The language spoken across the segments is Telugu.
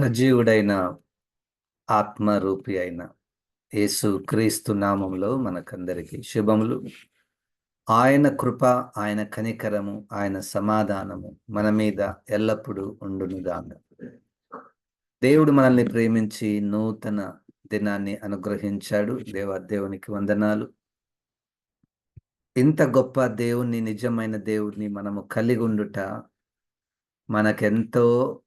సజీవుడైన ఆత్మరూపి అయిన యేసు క్రీస్తు నామంలో మనకందరికీ శుభములు. ఆయన కృప ఆయన కనికరము ఆయన సమాధానము మన మీద ఎల్లప్పుడూ ఉండునుగాక దేవుడు మనల్ని ప్రేమించి నూతన దినాన్ని అనుగ్రహించాడు. దేవ దేవునికి వందనాలు. ఇంత గొప్ప దేవుణ్ణి నిజమైన దేవుడిని మనము కలిగి ఉండుట మనకెంతో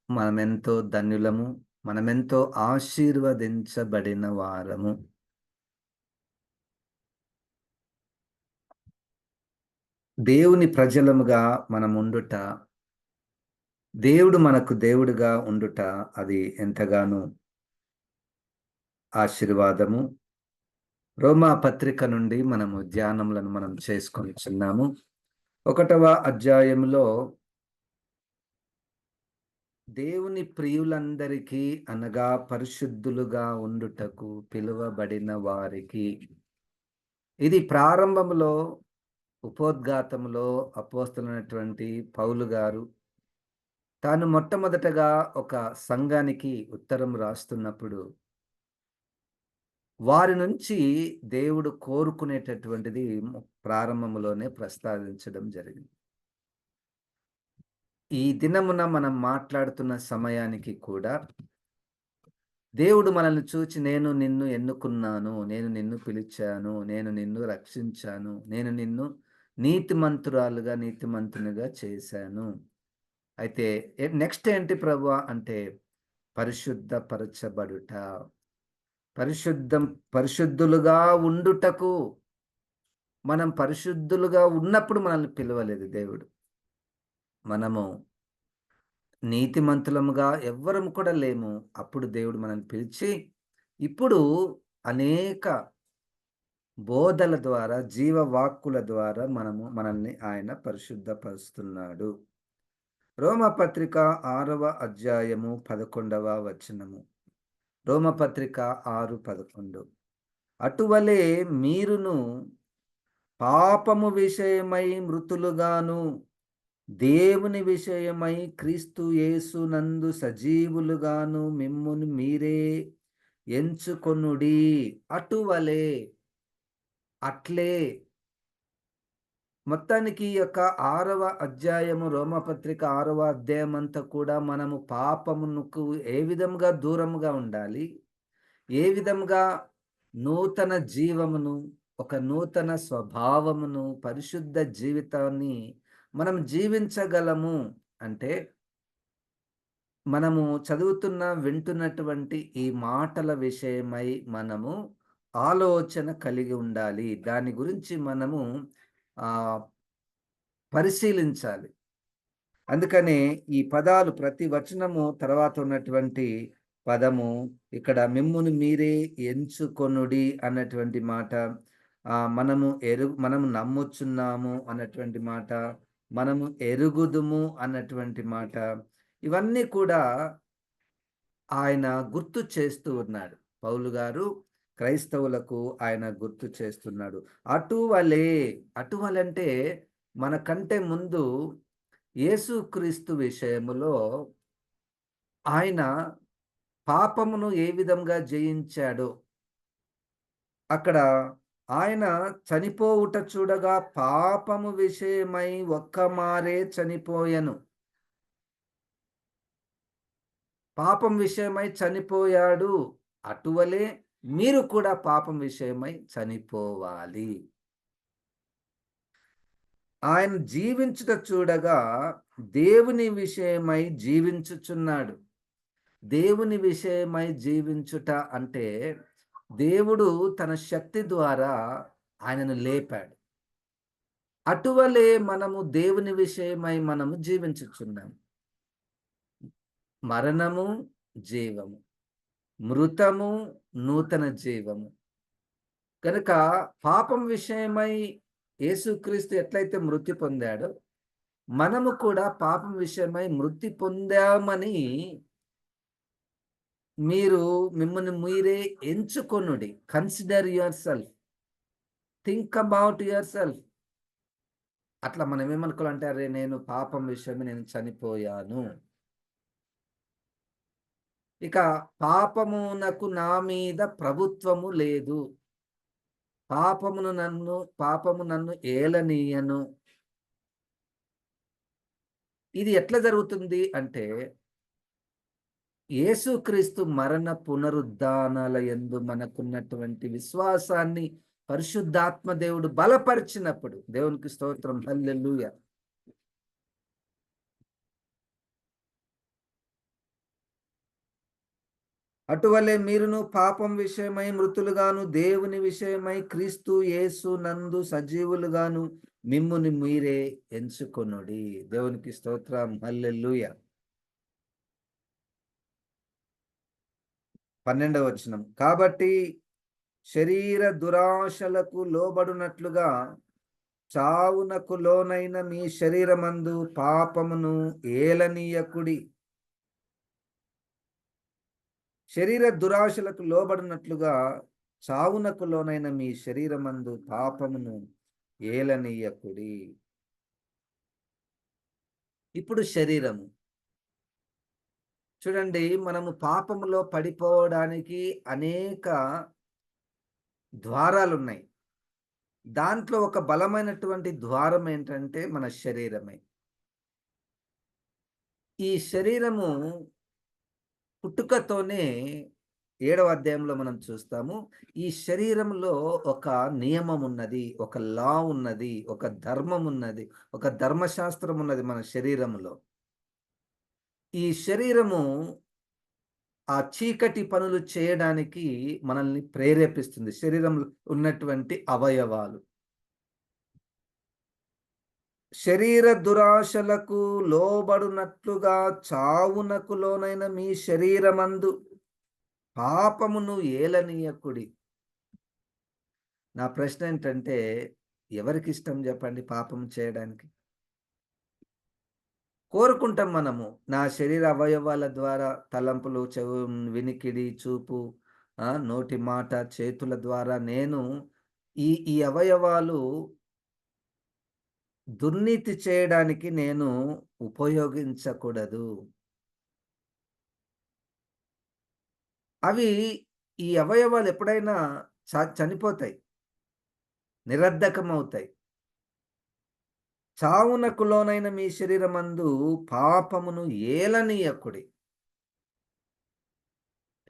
మనమెంతో ధన్యులము మనమెంతో ఆశీర్వదించబడిన వారము. దేవుని ప్రజలముగా మనం ఉండుట దేవుడు మనకు దేవుడుగా ఉండుట అది ఎంతగానో ఆశీర్వాదము. రోమా పత్రిక నుండి మనము ధ్యానములను మనం చేసుకొని చిన్నాము ఒకటవ అధ్యాయంలో దేవుని ప్రియులందరికీ అనగా పరిశుద్ధులుగా ఉండుటకు పిలువబడిన వారికి. ఇది ప్రారంభంలో ఉపోద్ఘాతంలో అపోస్తులైనటువంటి పౌలు గారు తాను మొట్టమొదటగా ఒక సంఘానికి ఉత్తరం రాస్తున్నప్పుడు వారి నుంచి దేవుడు కోరుకునేటటువంటిది ప్రారంభంలోనే ప్రస్తావించడం జరిగింది. ఈ దినమున మనం మాట్లాడుతున్న సమయానికి కూడా దేవుడు మనల్ని చూచి నేను నిన్ను ఎన్నుకున్నాను నేను నిన్ను పిలిచాను నేను నిన్ను రక్షించాను నేను నిన్ను నీతిమంతురాలుగా నీతిమంతునిగా చేశాను. అయితే నెక్స్ట్ ఏంటి ప్రభు అంటే పరిశుద్ధపరచబడుట. పరిశుద్ధం పరిశుద్ధులుగా ఉండుటకు మనం పరిశుద్ధులుగా ఉన్నప్పుడు మనల్ని పిలవలేదు దేవుడు. మనము నీతిమంతులముగా ఎవ్వరం కూడా లేము. అప్పుడు దేవుడు మనల్ని పిలిచి ఇప్పుడు అనేక బోధల ద్వారా జీవవాక్కుల ద్వారా మనము మనల్ని ఆయన పరిశుద్ధపరుస్తున్నాడు. రోమపత్రిక ఆరవ అధ్యాయము పదకొండవ వచనము. రోమపత్రిక ఆరు పదకొండు. అటువలే మీరును పాపము విషయమై మృతులుగాను దేవుని విషయమై క్రీస్తు యేసు నందు సజీవులుగాను మిమ్మును మీరే ఎంచుకొనుడి. అటువలే అట్లే. మొత్తానికి యొక్క ఆరవ అధ్యాయము రోమపత్రిక ఆరవ అధ్యాయం అంతా కూడా మనము పాపమునకు ఏ విధముగా దూరముగా ఉండాలి? ఏ విధంగా నూతన జీవమును ఒక నూతన స్వభావమును పరిశుద్ధ జీవితాన్ని మనం జీవించగలము అంటే మనము చదువుతున్న వింటున్నటువంటి ఈ మాటల విషయమై మనము ఆలోచన కలిగి ఉండాలి. దాని గురించి మనము పరిశీలించాలి. అందుకనే ఈ పదాలు ప్రతి వచనము తర్వాత ఉన్నటువంటి పదము ఇక్కడ మిమ్మును మీరే ఎంచుకొనుడి అన్నటువంటి మాట మనము ఎరుగు మనము నమ్ముచున్నాము అన్నటువంటి మాట మనము ఎరుగుదుము అన్నటువంటి మాట ఇవన్నీ కూడా ఆయన గుర్తు చేస్తూ ఉన్నాడు. పౌలు గారు క్రైస్తవులకు ఆయన గుర్తు చేస్తున్నాడు. అటువలే అటువలంటే మనకంటే ముందు యేసుక్రీస్తు విషయములో ఆయన పాపమును ఏ విధంగా జయించాడో అక్కడ ఆయన చనిపోవుట చూడగా పాపము విషయమై ఒక్క మారే చనిపోయను. పాపం విషయమై చనిపోయాడు అటువలే మీరు కూడా పాపం విషయమై చనిపోవాలి. ఆయన జీవించుట చూడగా దేవుని విషయమై జీవించుచున్నాడు. దేవుని విషయమై జీవించుట అంటే దేవుడు తన శక్తి ద్వారా ఆయనను లేపాడు. అటువలే మనము దేవుని విషయమై మనము జీవించుచున్నాం. మరణము జీవము మృతము నూతన జీవము. కనుక పాపం విషయమై యేసుక్రీస్తు ఎట్లయితే మృతి పొందాడో మనము కూడా పాపం విషయమై మృతి పొందామని మీరు మిమ్మల్ని మీరే ఎంచుకొనుడి. Consider yourself think about yourself అట్లా మనం ఏమనుకోవాలంటే అరే నేను పాపం విషయమే నేను చనిపోయాను. ఇక పాపమునకు నా మీద ప్రభుత్వము లేదు. పాపమును నన్ను పాపము నన్ను ఏలనీయను. ఇది ఎట్లా జరుగుతుంది అంటే యేసుక్రీస్తు మరణ పునరుద్ధానాల ఎందు మనకున్నటువంటి విశ్వాసాన్ని పరిశుద్ధాత్మ దేవుడు బలపరిచినప్పుడు దేవునికి స్తోత్రం హల్లెలూయ. అటువలే మీరును పాపం విషయమై మృతులుగాను దేవుని విషయమై క్రీస్తు యేసు నందు సజీవులుగాను మిమ్ముని మీరే ఎంచుకొనుడి. దేవునికి స్తోత్రం హల్లెలూయ. పన్నెండవ వచనం కాబట్టి శరీర దురాశలకు లోబడునట్లుగా చావునకు లోనైన మీ శరీరమందు పాపమును ఏలనీయకుడి. శరీర దురాశలకు లోబడినట్లుగా చావునకు లోనైన మీ శరీరమందు పాపమును ఏలనీయకుడి. ఇప్పుడు శరీరము. చూడండి మనము పాపములో పడిపోవడానికి అనేక ద్వారాలు ఉన్నాయి దాంట్లో ఒక బలమైనటువంటి ద్వారం ఏంటంటే మన శరీరమే. ఈ శరీరము పుట్టుకతోనే ఏడవ అధ్యాయంలో మనం చూస్తాము ఈ శరీరంలో ఒక నియమం ఉన్నది ఒక లా ఉన్నది ఒక ధర్మం ఉన్నది ఒక ధర్మశాస్త్రం ఉన్నది మన శరీరంలో ఈ శరీరము ఆ చీకటి పనులు చేయడానికి మనల్ని ప్రేరేపిస్తుంది. శరీరంలో ఉన్నటువంటి అవయవాలు. శరీర దురాశలకు లోబడునట్లుగా చావునకు లోనైన మీ శరీరమందు పాపమును ఏలనీయకుడి. నా ప్రశ్న ఏంటంటే ఎవరికి ఇష్టం చెప్పండి పాపం చేయడానికి? కోరుకుంటాం మనము. నా శరీర అవయవాల ద్వారా తలంపులు చెవు వినికిడి చూపు నోటి మాట చేతుల ద్వారా నేను ఈ ఈ అవయవాలు దుర్నీతి చేయడానికి నేను ఉపయోగించకూడదు. అవి ఈ అవయవాలు ఎప్పుడైనా చనిపోతాయి. నిరర్ధకం అవుతాయి చావునకు లోనైన మీ శరీరమందు పాపమును ఏలనీయకుడి.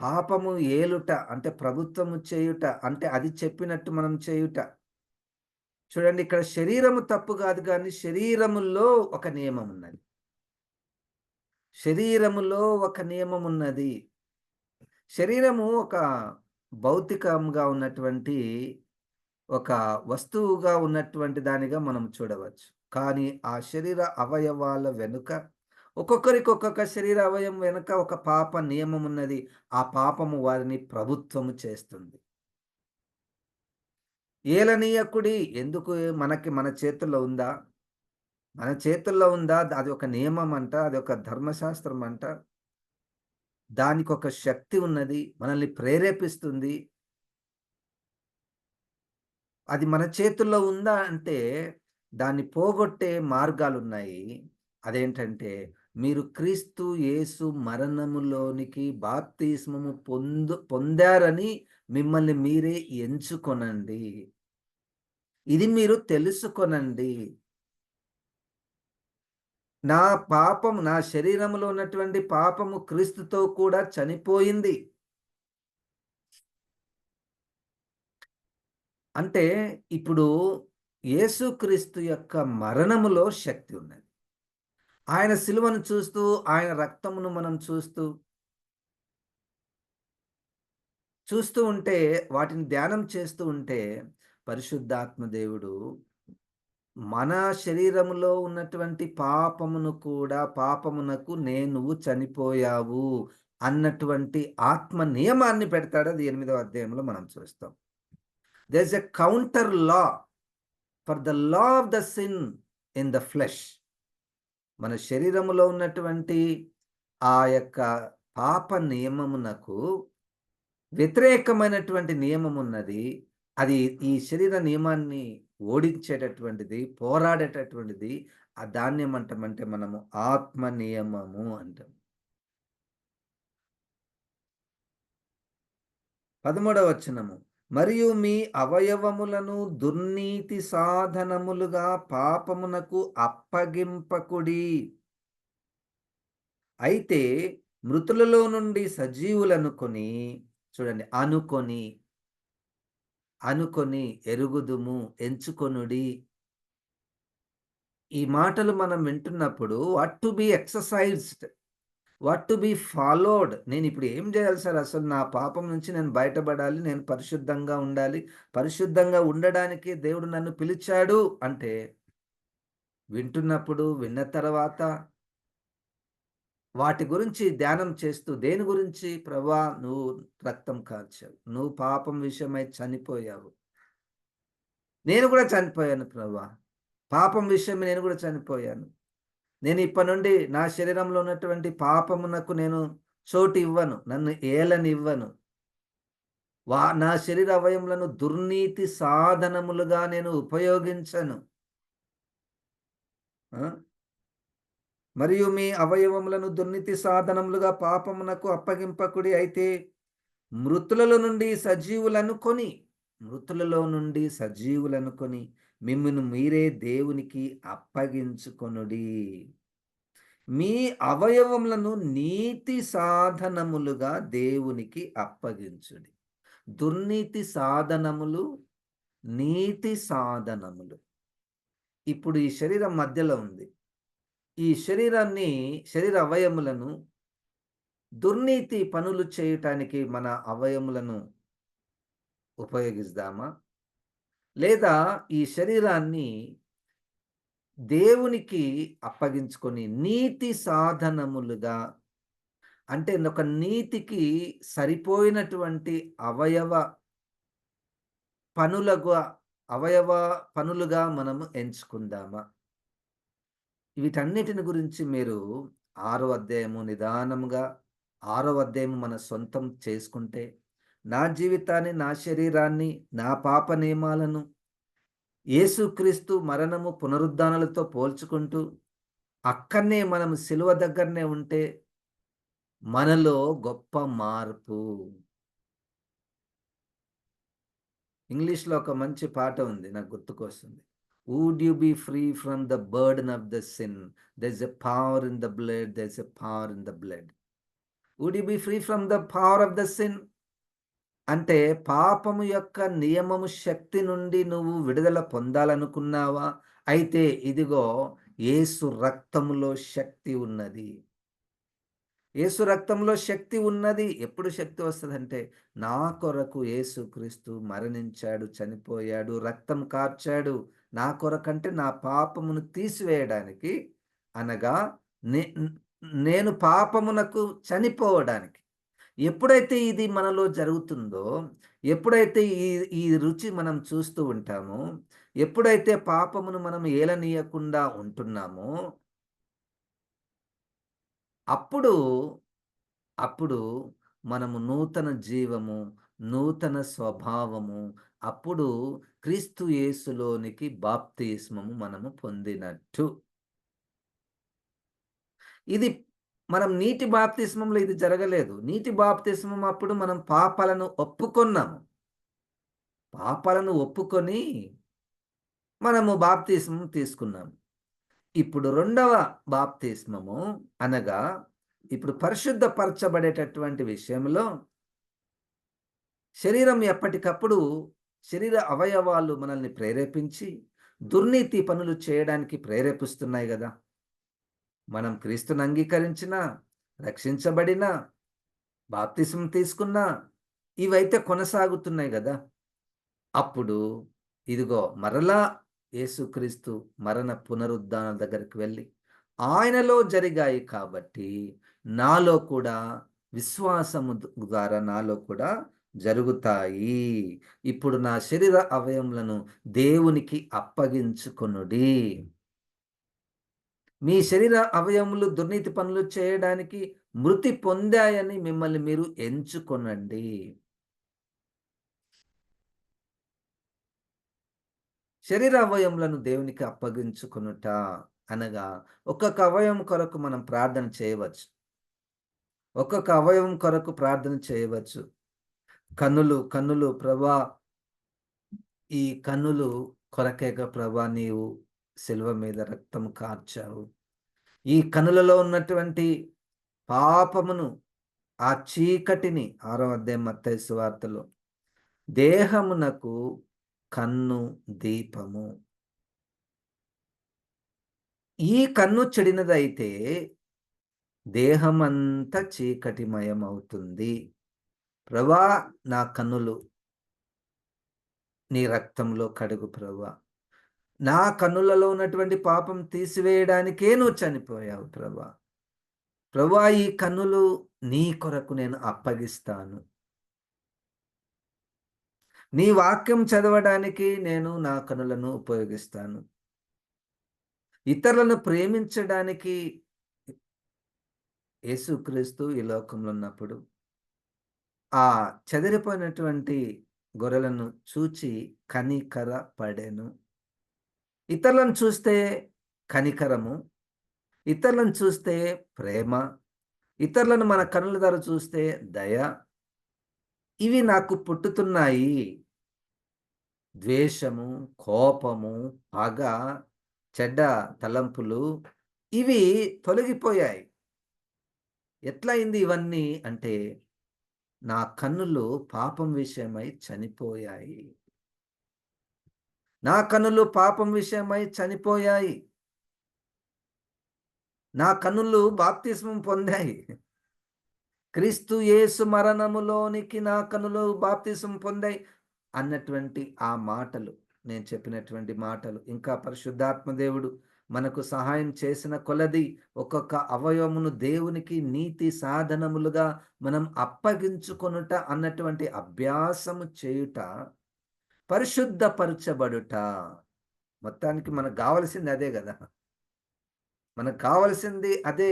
పాపము ఏలుట అంటే ప్రభుత్వము చేయుట అంటే అది చెప్పినట్టు మనం చేయుట. చూడండి ఇక్కడ శరీరము తప్పు కాదు కానీ శరీరములో ఒక నియమం ఉన్నది శరీరములో ఒక నియమం ఉన్నది శరీరము ఒక భౌతికంగా ఉన్నటువంటి ఒక వస్తువుగా ఉన్నటువంటి దానిగా మనం చూడవచ్చు. కానీ ఆ శరీర అవయవాల వెనుక ఒక్కొక్కరికి ఒక్కొక్క శరీర అవయం వెనుక ఒక పాప నియమం ఉన్నది ఆ పాపము వారిని ప్రభుత్వము చేస్తుంది. ఏలనీయకుడి ఎందుకు మనకి మన చేతుల్లో ఉందా? మన చేతుల్లో ఉందా? అది ఒక నియమం అంట అది ఒక ధర్మశాస్త్రం అంట దానికి ఒక శక్తి ఉన్నది మనల్ని ప్రేరేపిస్తుంది. అది మన చేతుల్లో ఉందా అంటే దాన్ని పోగొట్టే మార్గాలు ఉన్నాయి అదేంటంటే మీరు క్రీస్తు యేసు మరణములోనికి బాప్తిస్మము పొందు పొందారని మిమ్మల్ని మీరే ఎంచుకొనండి. ఇది మీరు తెలుసుకొనండి. నా పాపము నా శరీరంలో ఉన్నటువంటి పాపము క్రీస్తుతో కూడా చనిపోయింది. అంటే ఇప్పుడు యేసుక్రీస్తు యొక్క మరణములో శక్తి ఉన్నది. ఆయన సిలువను చూస్తూ ఆయన రక్తమును మనం చూస్తూ చూస్తూ ఉంటే వాటిని ధ్యానం చేస్తూ ఉంటే పరిశుద్ధాత్మ దేవుడు మన శరీరములో ఉన్నటువంటి పాపమును కూడా పాపమునకు నేను చనిపోయావు అన్నటువంటి ఆత్మ నియమాన్ని పెడతాడు అది ఎనిమిదవ అధ్యాయంలో మనం చూస్తాం. There's a counter law for the law of the sin in the flesh మన శరీరములో ఉన్నటువంటి ఆ యొక్క పాప నియమమునకు వ్యతిరేకమైనటువంటి నియమం ఉన్నది అది ఈ శరీర నియమాన్ని ఓడించేటటువంటిది పోరాడేటటువంటిది. ఆ దాన్ని ఏమంటామంటే మనము ఆత్మ నియమము అంటాం. పదమూడవ వచనము. మరియు మీ అవయవములను దుర్నీతి సాధనములుగా పాపమునకు అప్పగింపకుడి. అయితే మృతులలో నుండి సజీవులనుకొని చూడండి అనుకొని అనుకొని ఎరుగుదుము ఎంచుకొనుడి. ఈ మాటలు మనం వింటున్నప్పుడు what to be exercised what to be followed? నేను ఇప్పుడు ఏం చేయాలి సార్? అసలు నా పాపం నుంచి నేను బయటపడాలి నేను పరిశుద్ధంగా ఉండాలి. పరిశుద్ధంగా ఉండడానికి దేవుడు నన్ను పిలిచాడు అంటే వింటున్నప్పుడు విన్న తర్వాత వాటి గురించి ధ్యానం చేస్తూ దేని గురించి? ప్రభా నువ్వు రక్తం కాల్చావు. నువ్వు పాపం విషయమై చనిపోయావు. నేను కూడా చనిపోయాను ప్రభా. పాపం విషయమై నేను కూడా చనిపోయాను. నేను ఇప్పటి నుండి నా శరీరంలో ఉన్నటువంటి పాపమునకు నేను చోటు ఇవ్వను నన్ను ఏలనివ్వను. వా నా శరీర అవయములను దుర్నీతి సాధనములుగా నేను ఉపయోగించను. మరియు మీ అవయవములను దుర్నీతి సాధనములుగా పాపమునకు అప్పగింపకుడి అయితే మృతులలో నుండి సజీవులను కొని మృతులలో నుండి సజీవులను కొని మిమ్మల్ని మీరే దేవునికి అప్పగించుకొనుడి. మీ అవయవములను నీతి సాధనములుగా దేవునికి అప్పగించుడి. దుర్నీతి సాధనములు నీతి సాధనములు. ఇప్పుడు ఈ శరీరం మధ్యలో ఉంది. ఈ శరీరాన్ని శరీర అవయములను దుర్నీతి పనులు చేయటానికి మన అవయములను ఉపయోగిస్తామా? లేదా ఈ శరీరాన్ని దేవునికి అప్పగించుకొని నీతి సాధనములుగా అంటే ఒక నీతికి సరిపోయినటువంటి అవయవ పనులుగా అవయవ పనులుగా మనము ఎంచుకుందామా? వీటన్నిటిని గురించి మీరు ఆరో అధ్యాయము నిదానముగా ఆరో అధ్యాయము మన సొంతం చేసుకుంటే నా జీవితాన్ని నా శరీరాన్ని నా పాప నియమాలను యేసుక్రీస్తు మరణము పునరుద్ధానాలతో పోల్చుకుంటూ అక్కడనే మనం సిలువ దగ్గరనే ఉంటే మనలో గొప్ప మార్పు. ఇంగ్లీష్లో ఒక మంచి పాట ఉంది నాకు గుర్తుకొస్తుంది. Would you be free from the burden of the sin there's a power in the blood there's a power in the blood would you be free from the power of the sin అంటే పాపము యొక్క నియమము శక్తి నుండి నువ్వు విడుదల పొందాలనుకున్నావా? అయితే ఇదిగో ఏసు రక్తములో శక్తి ఉన్నది. ఏసు రక్తంలో శక్తి ఉన్నది. ఎప్పుడు శక్తి వస్తుందంటే నా కొరకు క్రీస్తు మరణించాడు చనిపోయాడు రక్తం కార్చాడు. నా కొరకంటే నా పాపమును తీసివేయడానికి అనగా నేను పాపమునకు చనిపోవడానికి. ఎప్పుడైతే ఇది మనలో జరుగుతుందో ఎప్పుడైతే ఈ ఈ రుచి మనం చూస్తూ ఉంటామో ఎప్పుడైతే పాపమును మనం ఏలనీయకుండా ఉంటున్నామో అప్పుడు అప్పుడు మనము నూతన జీవము నూతన స్వభావము అప్పుడు క్రీస్తు యేసులోనికి బాప్తిస్మము మనము పొందినట్టు. ఇది మనం నీటి బాప్తిస్మంలో ఇది జరగలేదు. నీటి బాప్తిస్మం అప్పుడు మనం పాపాలను ఒప్పుకున్నాము. పాపాలను ఒప్పుకొని మనము బాప్తిస్మం తీసుకున్నాము. ఇప్పుడు రెండవ బాప్తిస్మము అనగా ఇప్పుడు పరిశుద్ధపరచబడేటటువంటి విషయంలో శరీరం ఎప్పటికప్పుడు శరీర అవయవాలు మనల్ని ప్రేరేపించి దుర్నీతి పనులు చేయడానికి ప్రేరేపిస్తున్నాయి కదా. మనం క్రీస్తుని అంగీకరించిన రక్షించబడిన బాప్తిసం తీసుకున్నా ఇవైతే కొనసాగుతున్నాయి కదా. అప్పుడు ఇదిగో మరలా యేసుక్రీస్తు మరణ పునరుద్ధాన దగ్గరికి వెళ్ళి ఆయనలో జరిగాయి కాబట్టి నాలో కూడా విశ్వాసము ద్వారా నాలో కూడా జరుగుతాయి. ఇప్పుడు నా శరీర అవయములను దేవునికి అప్పగించుకొనుడి. మీ శరీర అవయములు దుర్నీతి పనులు చేయడానికి మృతి పొందాయని మిమ్మల్ని మీరు ఎంచుకొనండి. శరీర అవయములను దేవునికి అప్పగించుకునుట అనగా ఒక్కొక్క అవయవం కొరకు మనం ప్రార్థన చేయవచ్చు. ఒక్కొక్క అవయవం కొరకు ప్రార్థన చేయవచ్చు. కన్నులు కన్నులు ప్రభా ఈ కన్నులు కొరకేక ప్రభా నీవు శిల్వ మీద రక్తం కార్చావు. ఈ కనులలో ఉన్నటువంటి పాపమును ఆ చీకటిని ఆరో అధ్యాయం మత్తయి సువార్తలో దేహమునకు కన్ను దీపము. ఈ కన్ను చెడినదైతే దేహమంతా చీకటిమయం అవుతుంది ప్రభా నా కన్నులు నీ రక్తంలో కడుగు ప్రభా. నా కన్నులలో ఉన్నటువంటి పాపం తీసివేయడానికే నువ్వు చనిపోయావు ప్రభా. ప్రభా ఈ కన్నులు నీ కొరకు నేను అప్పగిస్తాను. నీ వాక్యం చదవడానికి నేను నా కనులను ఉపయోగిస్తాను. ఇతరులను ప్రేమించడానికి యేసుక్రీస్తు ఈ లోకంలో ఉన్నప్పుడు ఆ చెదిరిపోయినటువంటి గొర్రెలను చూచి కనికర పడెను. ఇతరులను చూస్తే కనికరము ఇతరులను చూస్తే ప్రేమ ఇతరులను మన కనుల ద్వారా చూస్తే దయ ఇవి నాకు పుట్టుతున్నాయి. ద్వేషము కోపము పగ చెడ్డ తలంపులు ఇవి తొలగిపోయాయి. ఎట్లయింది ఇవన్నీ అంటే నా కన్నులు పాపం విషయమై చనిపోయాయి. నా కనులు పాపం విషయమై చనిపోయాయి. నా కనులు బాప్తిస్మం పొందాయి. క్రీస్తు యేసు మరణములోనికి నా కనులు బాప్తిసం పొందాయి అన్నటువంటి ఆ మాటలు నేను చెప్పినటువంటి మాటలు. ఇంకా పరిశుద్ధాత్మ దేవుడు మనకు సహాయం చేసిన కొలది ఒక్కొక్క అవయవమును దేవునికి నీతి సాధనములుగా మనం అప్పగించుకొనుట అన్నటువంటి అభ్యాసము చేయుట పరిశుద్ధపరచబడుట. మొత్తానికి మనకు కావలసింది అదే కదా. మనకు కావలసింది అదే.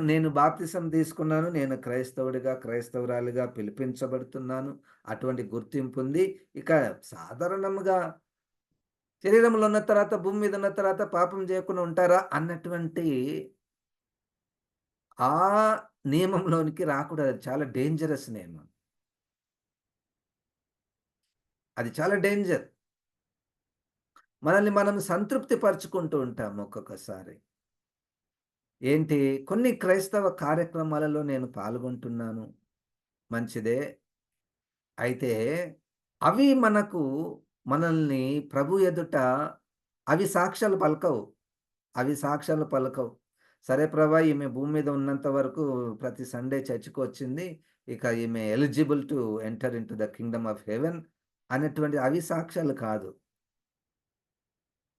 నేను బాప్తిసం తీసుకున్నాను నేను క్రైస్తవుడిగా క్రైస్తవురాలిగా పిలిపించబడుతున్నాను. అటువంటి గుర్తింపు ఉంది. ఇక సాధారణంగా శరీరంలో ఉన్న తర్వాత భూమి మీద ఉన్న తర్వాత పాపం చేయకుండా ఉంటారా అన్నటువంటి ఆ నియమంలోనికి రాకూడదు. అది చాలా డేంజరస్ నియమం. అది చాలా డేంజర్. మనల్ని మనం సంతృప్తి పరుచుకుంటూ ఉంటాం ఒక్కొక్కసారి. ఏంటి? కొన్ని క్రైస్తవ కార్యక్రమాలలో నేను పాల్గొంటున్నాను. మంచిదే. అయితే అవి మనకు మనల్ని ప్రభు ఎదుట అవి సాక్ష్యాలు పలకవు. అవి సాక్ష్యాలు పలకవు. సరే ప్రభా ఈమె భూమి మీద ఉన్నంత వరకు ప్రతి సండే చర్చికి వచ్చింది. ఇక ఈమె eligible to enter into the kingdom of heaven అనేటువంటి అవి సాక్ష్యాలు కాదు.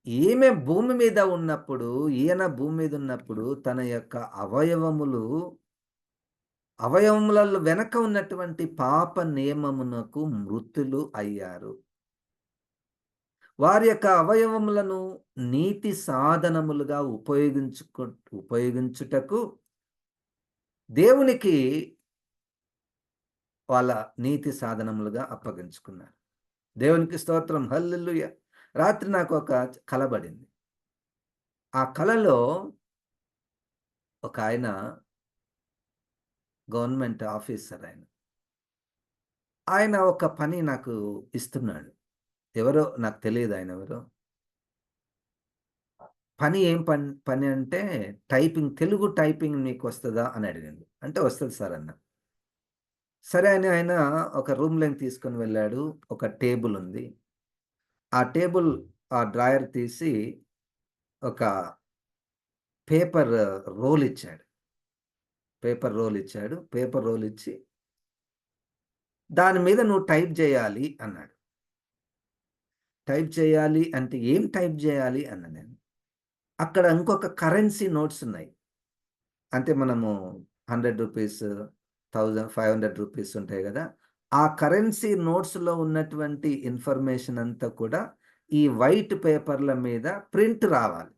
ఈమె భూమి మీద ఉన్నప్పుడు ఈయన భూమి మీద ఉన్నప్పుడు తన యొక్క అవయవములు అవయవములలో వెనక ఉన్నటువంటి పాప నియమమునకు మృతులు అయ్యారు. వారి యొక్క అవయవములను నీతి సాధనములుగా ఉపయోగించుకు ఉపయోగించుటకు దేవునికి వాళ్ళ నీతి సాధనములుగా అప్పగించుకున్నారు. దేవునికి స్తోత్రం. హల్లుయ్య రాత్రి నాకు ఒక కలబడింది ఆ కళలో ఒక ఆయన గవర్నమెంట్ ఆఫీసర్ ఆయన. ఆయన ఒక పని నాకు ఇస్తున్నాడు. ఎవరో నాకు తెలియదు ఆయన ఎవరో. పని ఏం పని పని అంటే టైపింగ్ తెలుగు టైపింగ్ మీకు వస్తుందా అని అడిగింది అంటే వస్తుంది సార్ అన్న. సరే అని ఆయన ఒక రూమ్లోకి తీసుకొని వెళ్ళాడు. ఒక టేబుల్ ఉంది. ఆ టేబుల్ ఆ డ్రాయర్ తీసి ఒక పేపర్ రోల్ ఇచ్చాడు. పేపర్ రోల్ ఇచ్చాడు. పేపర్ రోల్ ఇచ్చి దాని మీద నువ్వు టైప్ చేయాలి అన్నాడు. టైప్ చేయాలి అంటే ఏం టైప్ చేయాలి అన్న నేను. అక్కడ ఇంకొక కరెన్సీ నోట్స్ ఉన్నాయి. అంటే మనము hundred rupees thousand five hundred rupees ఉంటాయి కదా. ఆ కరెన్సీ నోట్స్లో ఉన్నటువంటి ఇన్ఫర్మేషన్ అంతా కూడా ఈ వైట్ పేపర్ల మీద ప్రింట్ రావాలి.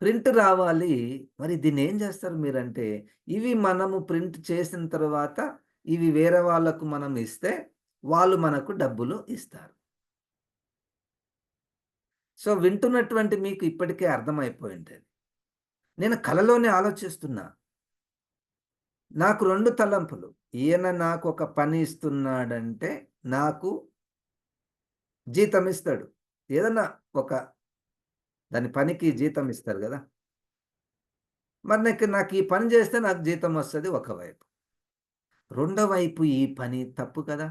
ప్రింట్ రావాలి. మరి దీన్ని ఏం చేస్తారు మీరంటే ఇవి మనము ప్రింట్ చేసిన తర్వాత ఇవి వేరే వాళ్ళకు మనం ఇస్తే వాళ్ళు మనకు డబ్బులు ఇస్తారు. సో వింటున్నటువంటి మీకు ఇప్పటికే అర్థమైపోయి నేను కలలోనే ఆలోచిస్తున్నా నాకు రెండు తలంపులు. ఈయన నాకు ఒక పని ఇస్తున్నాడంటే నాకు జీతం ఇస్తాడు. ఏదన్నా ఒక దాని పనికి జీతం ఇస్తారు కదా మరి నాకు నాకు ఈ పని చేస్తే నాకు జీతం వస్తుంది ఒకవైపు. రెండో వైపు ఈ పని తప్పు కదా!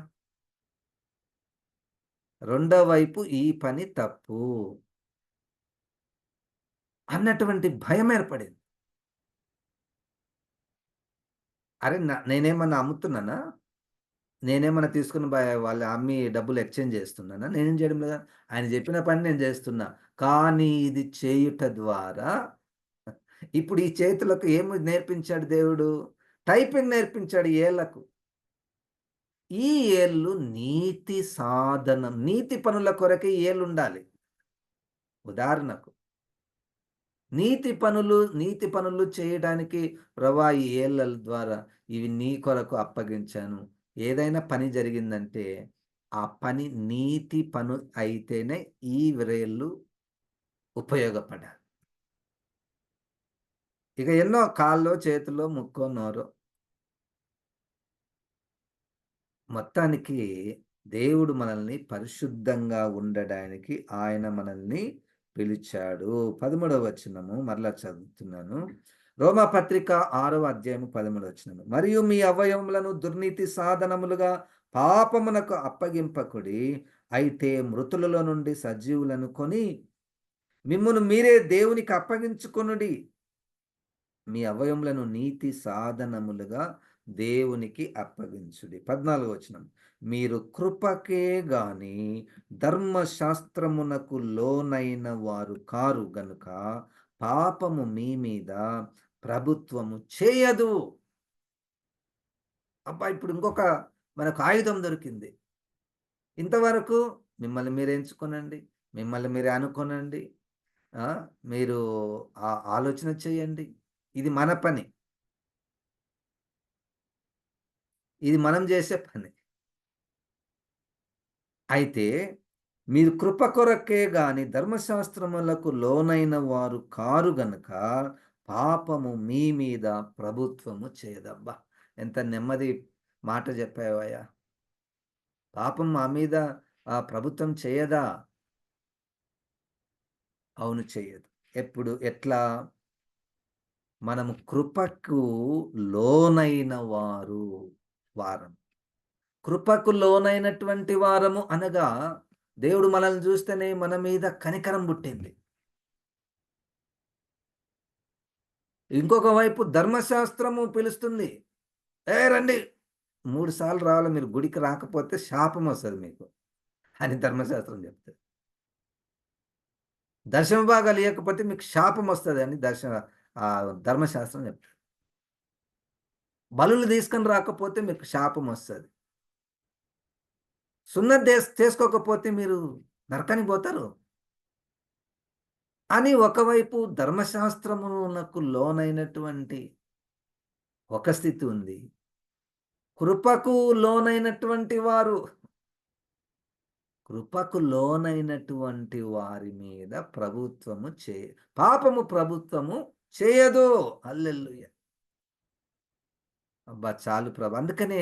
రెండో వైపు ఈ పని తప్పు. అన్నటువంటి భయం ఏర్పడింది. అరే నేనేమన్నా అమ్ముతున్నానా? నేనేమన్నా తీసుకుని బ వాళ్ళు అమ్మి డబ్బులు ఎక్స్‌చేంజ్ చేస్తున్నానా? నేనేం చేయడం లేదా? ఆయన చెప్పిన పని నేను చేస్తున్నా. కానీ ఇది చేయుట ద్వారా ఇప్పుడు ఈ చేతులకు ఏమి నేర్పించాడు దేవుడు? టైపింగ్ నేర్పించాడు ఏళ్ళకు ఏళ్ళకు. ఈ ఏళ్ళు నీతి సాధనం నీతి పనుల కొరకే ఈ ఏళ్ళుండాలి. ఉదాహరణకు నీతి పనులు నీతి పనులు చేయడానికి ప్రభా ఈ ఏళ్ళ ద్వారా ఇవి నీ కొరకు అప్పగించాను. ఏదైనా పని జరిగిందంటే ఆ పని నీతి పను అయితేనే ఈ విరేళ్ళు ఉపయోగపడాలి. ఇక ఎన్నో కాల్లో చేతిలో ముక్కో, నోరో మొత్తానికి దేవుడు మనల్ని పరిశుద్ధంగా ఉండడానికి ఆయన మనల్ని పిలిచాడు. 13వ వచనము మరలా చదువుతున్నాను. రోమా పత్రిక ఆరవ అధ్యాయము 13వ వచనము. మరియు మీ అవయవములను దుర్నీతి సాధనములుగా పాపమునకు అప్పగింపకుడి. అయితే మృతులలో నుండి సజీవులను కొని మిమ్మును మీరే దేవునికి అప్పగించుకొనుడి. మీ అవయములను నీతి సాధనములుగా దేవునికి అప్పగించుడి. 14వ వచనం. మీరు కృపకే గాని ధర్మశాస్త్రమునకు లోనైన వారు కారు గనుక పాపము మీ మీద ప్రభుత్వము చేయదు. అబ్బా! ఇప్పుడు ఇంకొక మనకు ఆయుధం దొరికింది. ఇంతవరకు మిమ్మల్ని మీరు ఎంచుకోనండి. మిమ్మల్ని మీరే అనుకోనండి. మీరు ఆ ఆలోచన చేయండి. ఇది మన పని. ఇది మనం చేసే పని. అయితే మీరు కృప కొరకే గాని ధర్మశాస్త్రములకు లోనైన వారు కారు గనుక పాపము మీ మీద ప్రభుత్వము చేయదబ్బా! ఎంత నెమ్మది మాట చెప్పావయ్యా! పాపం మా మీద ఆ ప్రభుత్వం చేయదా? అవును చేయదు ఎప్పుడు? ఎట్లా? మనము కృపకు లోనైన వారు వారం. కృపకు లోనైనటువంటి వారము అనగా దేవుడు మనల్ని చూస్తేనే మన మీద కనికరం పుట్టింది. ఇంకొక వైపు ధర్మశాస్త్రము పిలుస్తుంది. ఏ రండి! మూడు సార్లు రావాలి మీరు గుడికి రాకపోతే శాపం వస్తుంది మీకు" అని ధర్మశాస్త్రం చెప్తుంది దశమ భాగాలు లేకపోతే మీకు శాపం వస్తుంది అని దర్శ ధర్మశాస్త్రం చెప్తుంది బలులు తీసుకొని రాకపోతే మీకు శాపం వస్తుంది సున్నత్ దేస్ చేసుకోకపోతే మీరు నరకానికి పోతారు. అని ఒకవైపు ధర్మశాస్త్రమునకు లోనైనటువంటి ఒక స్థితి ఉంది. కృపకు లోనైనటువంటి వారు కృపకు లోనైనటువంటి వారి మీద ప్రభుత్వము చే పాపము ప్రభుత్వము చేయదు. అల్లెల్లుయ్య అబ్బా! చాలు ప్రభు. అందుకనే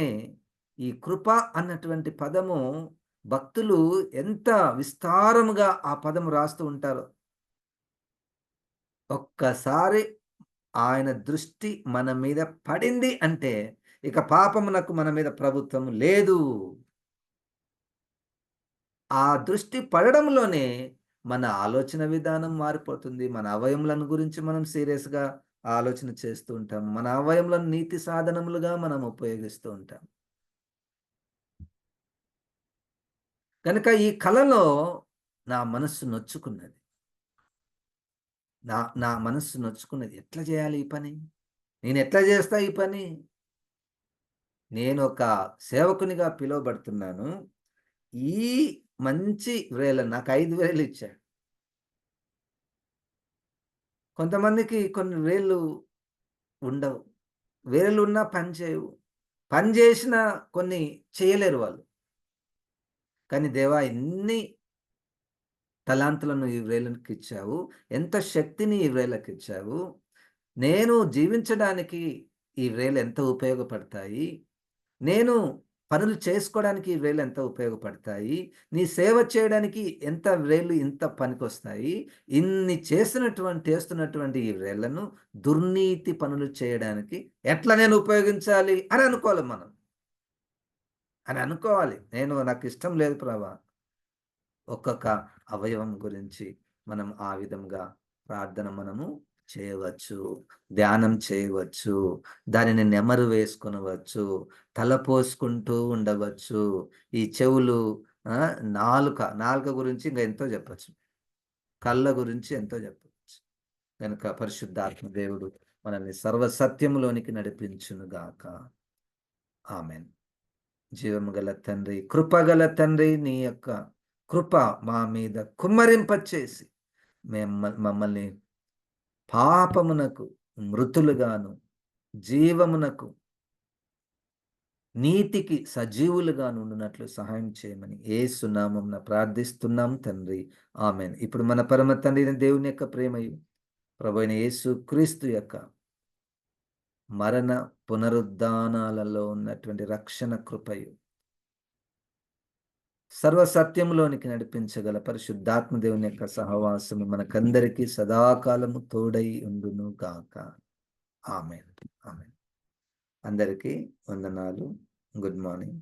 ఈ కృప అన్నటువంటి పదము భక్తులు ఎంత విస్తారముగా ఆ పదము రాస్తూ ఉంటారో. ఒక్కసారి ఆయన దృష్టి మన మీద పడింది అంటే ఇక పాపమునకు మన మీద ప్రభుత్వం లేదు. ఆ దృష్టి పడడంలోనే మన ఆలోచన విధానం మారిపోతుంది. మన అవయములను గురించి మనం సీరియస్‌గా ఆలోచన చేస్తూ ఉంటాం. మన అవయములను నీతి సాధనములుగా మనం ఉపయోగిస్తూ ఉంటాం. కనుక ఈ కళలో నా మనస్సు నొచ్చుకున్నది. నా నా మనస్సు నొచ్చుకున్నది. ఎట్లా చేయాలి ఈ పని? నేను ఎట్లా చేస్తా ఈ పని? నేను ఒక సేవకునిగా పిలువబడుతున్నాను. ఈ మంచి వేల నాకు ఐదు వేలు ఇచ్చాడు. కొంతమందికి కొన్ని వేళ్ళు ఉండవు. వేళ్ళున్నా పని చేయవు. పని చేసినా కొన్ని చేయలేరు వాళ్ళు. కానీ దేవా ఎన్ని తలాంతులను ఈ వ్రేళ్ళకిచ్చావు. ఎంత శక్తిని ఈ వ్రేళ్ళకిచ్చావు. నేను జీవించడానికి ఈ వ్రేళ్ళు ఎంత ఉపయోగపడతాయి నేను పనులు చేసుకోవడానికి వేలు ఎంత ఉపయోగపడతాయి? నీ సేవ చేయడానికి ఎంత వేలు ఇంత పనికొస్తాయి? ఇన్ని చేసినటువంటి చేస్తున్నటువంటి ఈ వేళ్ళను దుర్నీతి పనులు చేయడానికి ఎట్లా నేను ఉపయోగించాలి అని అనుకోవాలి మనం. అని అనుకోవాలి. నేను నాకు ఇష్టం లేదు ప్రభా. ఒక్కొక్క అవయవం గురించి మనం ఆ విధంగా ప్రార్థన మనము చేయవచ్చు ధ్యానం చేయవచ్చు దానిని నెమరు వేసుకొనవచ్చు తల పోసుకుంటూ ఉండవచ్చు ఈ చెవులు నాలుక నాలుక గురించి ఇంకా ఎంతో చెప్పచ్చు. కళ్ళ గురించి ఎంతో చెప్పవచ్చు కనుక పరిశుద్ధాత్మ దేవుడు మనల్ని సర్వసత్యములోనికి నడిపించునుగాక. ఆమెన్. జీవము గల తండ్రి కృపగల తండ్రి నీ యొక్క కృప మా మీద కుమ్మరింపచేసి మేము మమ్మల్ని పాపమునకు మృతులుగాను జీవమునకు నీతికి సజీవులుగా ఉండునట్లు సహాయం చేయమని ఏ సునామం ప్రార్థిస్తున్నాం తండ్రి. ఆమెను. ఇప్పుడు మన పరమ తండ్రి దేవుని యొక్క ప్రేమయు ప్రభు అయిన యేసు క్రీస్తు యొక్క మరణ పునరుద్ధానాలలో ఉన్నటువంటి రక్షణ కృపయు సర్వసత్యంలోనికి నడిపించగల పరిశుద్ధాత్మ దేవుని యొక్క సహవాసము మనకందరికీ సదాకాలము తోడై ఉండును గాక. ఆమె ఆమె అందరికీ వందనాలు. Good morning.